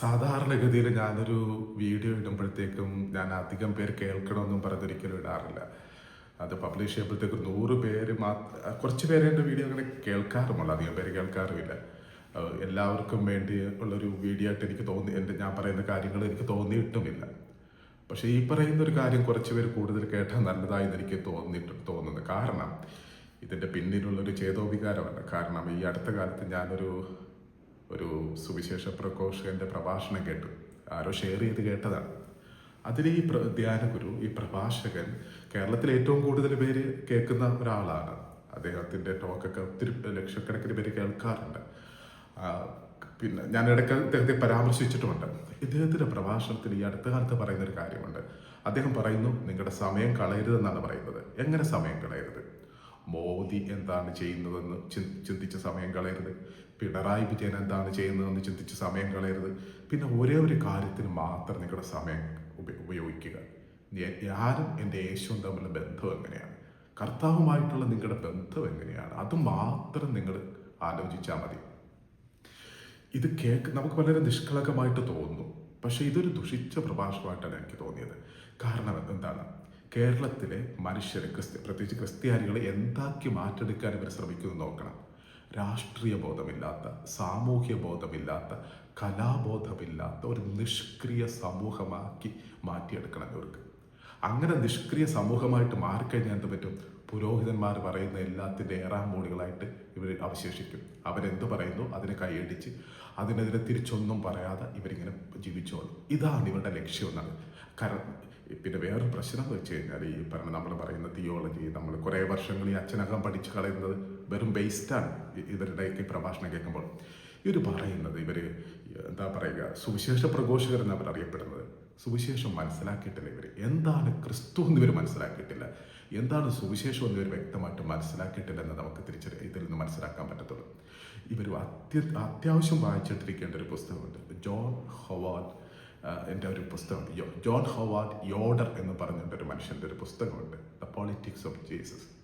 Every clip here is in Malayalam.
സാധാരണഗതിയിൽ ഞാനൊരു വീഡിയോ ഇടുമ്പോഴത്തേക്കും ഞാൻ അധികം പേർ കേൾക്കണമെന്നും പറഞ്ഞൊരിക്കലും ഇടാറില്ല. അത് പബ്ലിഷ് ചെയ്യുമ്പോഴത്തേക്കും നൂറ് പേര് മാത്രം കുറച്ച് പേരെ എന്റെ വീഡിയോ അങ്ങനെ കേൾക്കാറുമുള്ളൂ. അധികം പേര് കേൾക്കാറുമില്ല. എല്ലാവർക്കും വേണ്ടി ഉള്ളൊരു വീഡിയോ ആയിട്ട് എനിക്ക് തോന്നി എന്റെ ഞാൻ പറയുന്ന കാര്യങ്ങൾ എനിക്ക് തോന്നിയിട്ടുമില്ല. പക്ഷേ ഈ പറയുന്ന ഒരു കാര്യം കുറച്ച് പേര് കൂടുതൽ കേട്ടാൽ നല്ലതായി എനിക്ക് തോന്നിയിട്ട് തോന്നുന്നത് കാരണം ഇതിന്റെ പിന്നിലുള്ളൊരു ചേതോവികാരമല്ല കാരണം ഈ അടുത്ത കാലത്ത് ഞാനൊരു ഒരു സുവിശേഷ പ്രഘോഷകന്റെ പ്രഭാഷണം കേട്ടു. ആരോ ഷെയർ ചെയ്ത് കേട്ടതാണ്. അതിൽ ഈ ധ്യാനഗുരു ഈ പ്രഭാഷകൻ കേരളത്തിൽ ഏറ്റവും കൂടുതൽ പേര് കേൾക്കുന്ന ഒരാളാണ്. അദ്ദേഹത്തിന്റെ ടോക്കൊക്കെ ഒത്തിരി ലക്ഷക്കണക്കിന് പേര് കേൾക്കാറുണ്ട്. പിന്നെ ഞാൻ ഇടയ്ക്ക് അദ്ദേഹത്തെ പരാമർശിച്ചിട്ടുമുണ്ട്. ഇദ്ദേഹത്തിന്റെ പ്രഭാഷണത്തിൽ ഈ അടുത്ത കാലത്ത് പറയുന്ന ഒരു കാര്യമുണ്ട്. അദ്ദേഹം പറയുന്നു നിങ്ങളുടെ സമയം കളയരുതെന്നാണ് പറയുന്നത്. എങ്ങനെ സമയം കളയരുത്? മോദി എന്താണ് ചെയ്യുന്നതെന്ന് ചിന്തിച്ച സമയം കളയരുത്. പിണറായി വിജയൻ എന്താണ് ചെയ്യുന്നതെന്ന് ചിന്തിച്ച് സമയം കളയരുത്. പിന്നെ ഒരേ ഒരു കാര്യത്തിന് മാത്രം നിങ്ങളുടെ സമയം ഉപയോഗിക്കുക. ഞാനും എന്റെ യേശുവും തമ്മിലുള്ള ബന്ധം എങ്ങനെയാണ്? കർത്താവുമായിട്ടുള്ള നിങ്ങളുടെ ബന്ധം എങ്ങനെയാണ്? അത് മാത്രം നിങ്ങൾ ആലോചിച്ചാൽ മതി. ഇത് കേക്ക് നമുക്ക് വളരെ നിഷ്കളങ്കമായിട്ട് തോന്നുന്നു. പക്ഷേ ഇതൊരു ദുഷിച്ച പ്രഭാഷണമായിട്ടാണ് എനിക്ക് തോന്നിയത്. കാരണം എന്താണ്? കേരളത്തിലെ മനുഷ്യരെ ക്രിസ്ത്യ പ്രത്യേകിച്ച് ക്രിസ്ത്യാനികളെ എന്താക്കി മാറ്റെടുക്കാൻ ഇവർ ശ്രമിക്കുന്നു നോക്കണം. രാഷ്ട്രീയ ബോധമില്ലാത്ത സാമൂഹ്യ ബോധമില്ലാത്ത കലാബോധമില്ലാത്ത ഒരു നിഷ്ക്രിയ സമൂഹമാക്കി മാറ്റിയെടുക്കണം ഇവർക്ക്. അങ്ങനെ നിഷ്ക്രിയ സമൂഹമായിട്ട് മാറിക്കഴിഞ്ഞാൽ എന്ത് പറ്റും? പുരോഹിതന്മാർ പറയുന്ന എല്ലാത്തിന്റെ ഏറാം മോളികളായിട്ട് ഇവർ അവശേഷിക്കും. അവരെന്ത് പറയുന്നു? അതിനെ കൈയടിച്ച് അതിനെതിരെ തിരിച്ചൊന്നും പറയാതെ ഇവരിങ്ങനെ ജീവിച്ചോളും. ഇതാണ് ഇവരുടെ ലക്ഷ്യം എന്നാണ് കാരണം പിന്നെ വേറൊരു പ്രശ്നം വെച്ച് കഴിഞ്ഞാൽ ഈ പറഞ്ഞ നമ്മൾ പറയുന്ന തിയോളജി നമ്മൾ കുറേ വർഷങ്ങൾ ഈ അച്ഛനകം പഠിച്ച് കളയുന്നത് വെറും വേസ്റ്റാണ് ഇവരുടെയൊക്കെ പ്രഭാഷണം കേൾക്കുമ്പോൾ. ഇവർ പറയുന്നത് ഇവർ എന്താ പറയുക സുവിശേഷ പ്രഘോഷകർ എന്ന് അവർ അറിയപ്പെടുന്നത്. സുവിശേഷം മനസ്സിലാക്കിയിട്ടില്ല ഇവർ എന്താണ് ക്രിസ്തു എന്ന് ഇവർ മനസ്സിലാക്കിയിട്ടില്ല? എന്താണ് സുവിശേഷം എന്ന് ഇവർ വ്യക്തമായിട്ട് മനസ്സിലാക്കിയിട്ടില്ല എന്ന് നമുക്ക് തിരിച്ചറി ഇതിൽ നിന്ന് മനസ്സിലാക്കാൻ പറ്റത്തുള്ളൂ. ഇവർ അത്യ അത്യാവശ്യം വായിച്ചിട്ടിരിക്കേണ്ട ഒരു പുസ്തകമുണ്ട്. ജോൺ ഹൊവാർഡ് എന്റെ ഒരു പുസ്തകം. ജോൺ ഹൊവാർഡ് യോഡർ എന്ന് പറഞ്ഞിട്ടൊരു മനുഷ്യന്റെ ഒരു പുസ്തകമുണ്ട്. The politics of Jesus.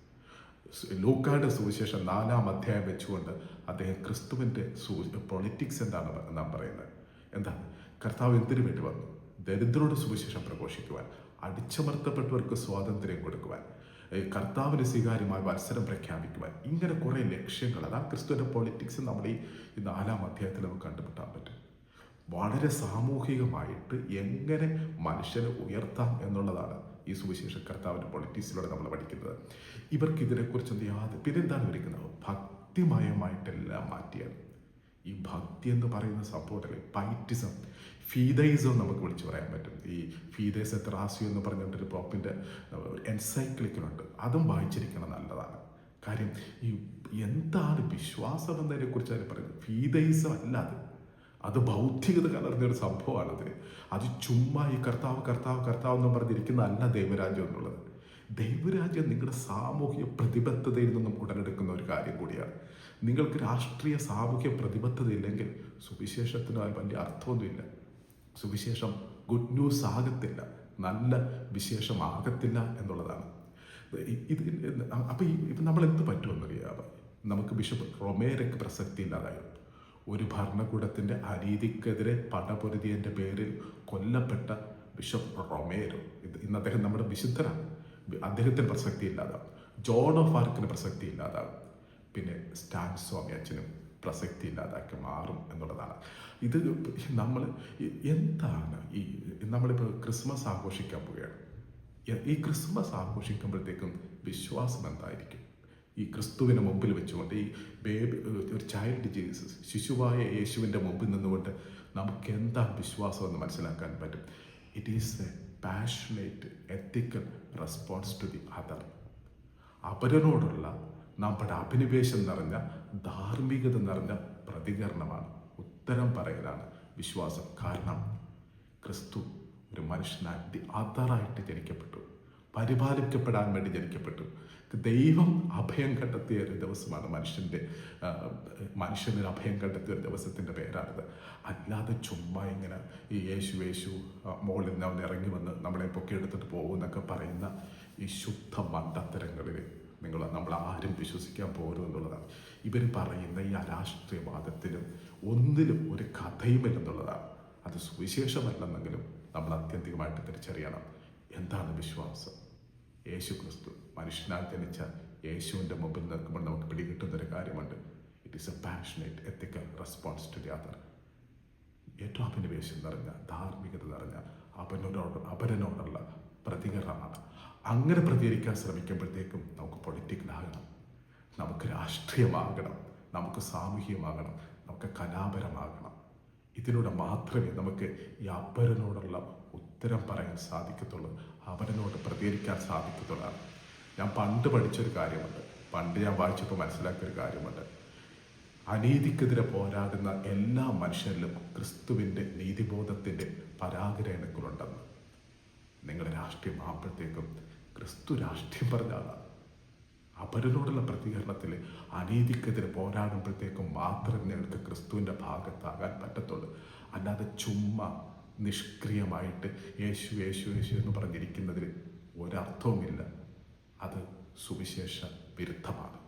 ലൂക്കായുടെ സുവിശേഷം നാലാം അധ്യായം വെച്ചുകൊണ്ട് അദ്ദേഹം ക്രിസ്തുവിന്റെ സു പൊളിറ്റിക്സ് എന്താണ് നാം പറയുന്നത്? എന്താണ്? കർത്താവ് എന്തിനു വേണ്ടി വന്നു? ദരിദ്രരോട് സുവിശേഷം പ്രഘോഷിക്കുവാൻ അടിച്ചമർത്തപ്പെട്ടവർക്ക് സ്വാതന്ത്ര്യം കൊടുക്കുവാൻ കർത്താവിന് സ്വീകാര്യമായ മത്സരം പ്രഖ്യാപിക്കുവാൻ ഇങ്ങനെ കുറേ ലക്ഷ്യങ്ങൾ. അതാണ് ക്രിസ്തുവിന്റെ പൊളിറ്റിക്സ് നമ്മൾ ഈ ഈ നാലാം അധ്യായത്തിൽ നമുക്ക് കണ്ടുമുട്ടാൻ പറ്റും. വളരെ സാമൂഹികമായിട്ട് എങ്ങനെ മനുഷ്യനെ ഉയർത്താം എന്നുള്ളതാണ് ഈ സുവിശേഷ കർത്താവിന്റെ പൊളിറ്റിക്സിലൂടെ നമ്മൾ പഠിക്കുന്നത്. ഇവർക്ക് ഇതിനെക്കുറിച്ചൊന്നും യാതൊരു പിന്നെന്താണ് വിളിക്കുന്നത് ഭക്തിമയമായിട്ടെല്ലാം മാറ്റിയാണ് ഈ ഭക്തി എന്ന് പറയുന്ന സംഭവത്തിൽ പൈറ്റിസം. ഫീതയിസം നമുക്ക് വിളിച്ചു പറയാൻ പറ്റും. ഈ ഫീതൈസ് എത്രാസിയോ എന്ന് പറഞ്ഞിട്ടൊരു പോപ്പിന്റെ എൻസൈക്ലിക്കലുണ്ട്. അതും വായിച്ചിരിക്കണം നല്ലതാണ്. കാര്യം ഈ എന്താണ് വിശ്വാസം എന്നതിനെ കുറിച്ച് അതിന് പറയുന്നത്? ഫീതൈസം അല്ല അത് അത് ബൗദ്ധികത കലർന്നൊരു സംഭവമാണത് അത് ചുമ്മാ ഈ കർത്താവ് കർത്താവ് കർത്താവ് എന്ന് പറഞ്ഞിരിക്കുന്ന അല്ല ദൈവരാജ്യം എന്നുള്ളത്. ദൈവരാജ്യം നിങ്ങളുടെ സാമൂഹിക പ്രതിബദ്ധതയിൽ നിന്നും ഉടലെടുക്കുന്ന ഒരു കാര്യം കൂടിയാണ്. നിങ്ങൾക്ക് രാഷ്ട്രീയ സാമൂഹിക പ്രതിബദ്ധത ഇല്ലെങ്കിൽ സുവിശേഷത്തിന് വലിയ അർത്ഥമൊന്നുമില്ല. സുവിശേഷം ഗുഡ് ന്യൂസ് ആകത്തില്ല. നല്ല വിശേഷമാകത്തില്ല എന്നുള്ളതാണ്. ഇത് അപ്പം ഈ ഇപ്പം നമ്മൾ എന്ത് പറ്റുമെന്നറിയാതെ നമുക്ക് ബിഷപ്പ് റൊമേരയ്ക്ക് പ്രസക്തി ഇല്ലാതായി. ഒരു ഭരണകൂടത്തിന്റെ അനീതിക്കെതിരെ പടപൊരുതിയതിന്റെ പേരിൽ കൊല്ലപ്പെട്ട ബിഷപ്പ് റൊമേരോ. ഇത് ഇന്ന് അദ്ദേഹം നമ്മുടെ വിശുദ്ധനാണ്. അദ്ദേഹത്തിന് പ്രസക്തി ഇല്ലാതാവും. ജോൺ ഓഫ് ആർക്കിന് പ്രസക്തി ഇല്ലാതാവും. പിന്നെ സ്റ്റാൻ സ്വാമി അച്ഛനും പ്രസക്തി ഇല്ലാതാക്കി മാറും എന്നുള്ളതാണ്. ഇത് നമ്മൾ എന്താണ് ഈ നമ്മളിപ്പോൾ ക്രിസ്മസ് ആഘോഷിക്കാൻ പോവുകയാണ്. ഈ- ക്രിസ്മസ് ആഘോഷിക്കുമ്പോഴത്തേക്കും വിശ്വാസം എന്തായിരിക്കും? ഈ ക്രിസ്തുവിനെ മുമ്പിൽ വെച്ചുകൊണ്ട് ഈ ബേബി ഒരു ചൈൽഡ് ജീസസ് ശിശുവായ യേശുവിന്റെ മുമ്പിൽ നിന്നുകൊണ്ട് നമുക്ക് എന്താ വിശ്വാസം എന്ന് മനസ്സിലാക്കാൻ പറ്റും? It is a passionate ethical response to the other അപരനോടുള്ള നമ്മുടെ അഭിനിവേശം നിറഞ്ഞ ധാർമ്മികത നിറഞ്ഞ പ്രതികരണമാണ് ഉത്തരം പറയലാണ് വിശ്വാസം. കാരണം ക്രിസ്തു ഒരു മനുഷ്യനായി അതറായിട്ട് ജനിക്കപ്പെട്ടു. പരിപാലിക്കപ്പെടാൻ വേണ്ടി ജനിക്കപ്പെട്ടു. ദൈവം അഭയം കണ്ടെത്തിയ ഒരു ദിവസമാണ് മനുഷ്യന്റെ മനുഷ്യന് അഭയം കണ്ടെത്തിയ ഒരു ദിവസത്തിന്റെ പേരാണിത്. അല്ലാതെ ചുമ്മാ ഇങ്ങനെ ഈ യേശു യേശു മോളിൽ നിന്ന് അവൻ ഇറങ്ങി വന്ന് നമ്മളെ പൊക്കിയെടുത്തിട്ട് പോകുമെന്നൊക്കെ പറയുന്ന ഈ ശുദ്ധ മണ്ടത്തരങ്ങളിൽ നിങ്ങൾ നമ്മൾ ആരും വിശ്വസിക്കാൻ പോരും എന്നുള്ളതാണ്. ഇവർ പറയുന്ന ഈ അരാഷ്ട്രീയവാദത്തിലും ഒന്നിലും ഒരു കഥയുമില്ലെന്നുള്ളതാണ്. അത് സുവിശേഷമല്ലെന്നെങ്കിലും നമ്മൾ ആത്യന്തികമായിട്ട് തിരിച്ചറിയണം. എന്താണ് വിശ്വാസം? യേശു ക്രിസ്തു മനുഷ്യനാൽ ജനിച്ച യേശുവിന്റെ മുമ്പിൽ നിൽക്കുമ്പോൾ നമുക്ക് പിടികിട്ടുന്നൊരു കാര്യമുണ്ട്. It is a passionate ethical response to the other ഏറ്റവും അഭിനിവേശം നിറഞ്ഞ ധാർമ്മികത നിറഞ്ഞ അവനോട് അപരനോടുള്ള പ്രതികരണമാണ്. അങ്ങനെ പ്രതികരിക്കാൻ ശ്രമിക്കുമ്പോഴത്തേക്കും നമുക്ക് പൊളിറ്റിക്കലാകണം നമുക്ക് രാഷ്ട്രീയമാകണം. നമുക്ക് സാമൂഹികമാകണം. നമുക്ക് കലാപരമാകണം. ഇതിലൂടെ മാത്രമേ നമുക്ക് ഈ അപരനോടുള്ള ഉത്തരം പറയാൻ സാധിക്കത്തുള്ളൂ. അവരനോട് പ്രതികരിക്കാൻ സാധിക്കത്തുള്ളൂ. ഞാൻ പണ്ട് പഠിച്ചൊരു കാര്യമുണ്ട്. പണ്ട് ഞാൻ വായിച്ചപ്പോൾ മനസ്സിലാക്കിയൊരു കാര്യമുണ്ട്. അനീതിക്കെതിരെ പോരാടുന്ന എല്ലാ മനുഷ്യരിലും ക്രിസ്തുവിന്റെ നീതിബോധത്തിന്റെ പരാഗരേണക്കുകളുണ്ടെന്ന് നിങ്ങളുടെ രാഷ്ട്രീയം ആകുമ്പോഴത്തേക്കും ക്രിസ്തു രാഷ്ട്രീയം പറഞ്ഞ ആളാണ് അപരനോടുള്ള പ്രതികരണത്തിൽ അനീതിക്കെതിരെ പോരാടുമ്പോഴത്തേക്കും മാത്രം നിങ്ങൾക്ക് ക്രിസ്തുവിന്റെ ഭാഗത്താകാൻ പറ്റത്തുള്ളൂ. അല്ലാതെ ചുമ്മാ നിഷ്ക്രിയമായിട്ട് യേശു യേശു യേശു എന്ന് പറഞ്ഞിരിക്കുന്നതിൽ ഒരർത്ഥവുമില്ല. അത് സുവിശേഷ വിരുദ്ധമാണ്.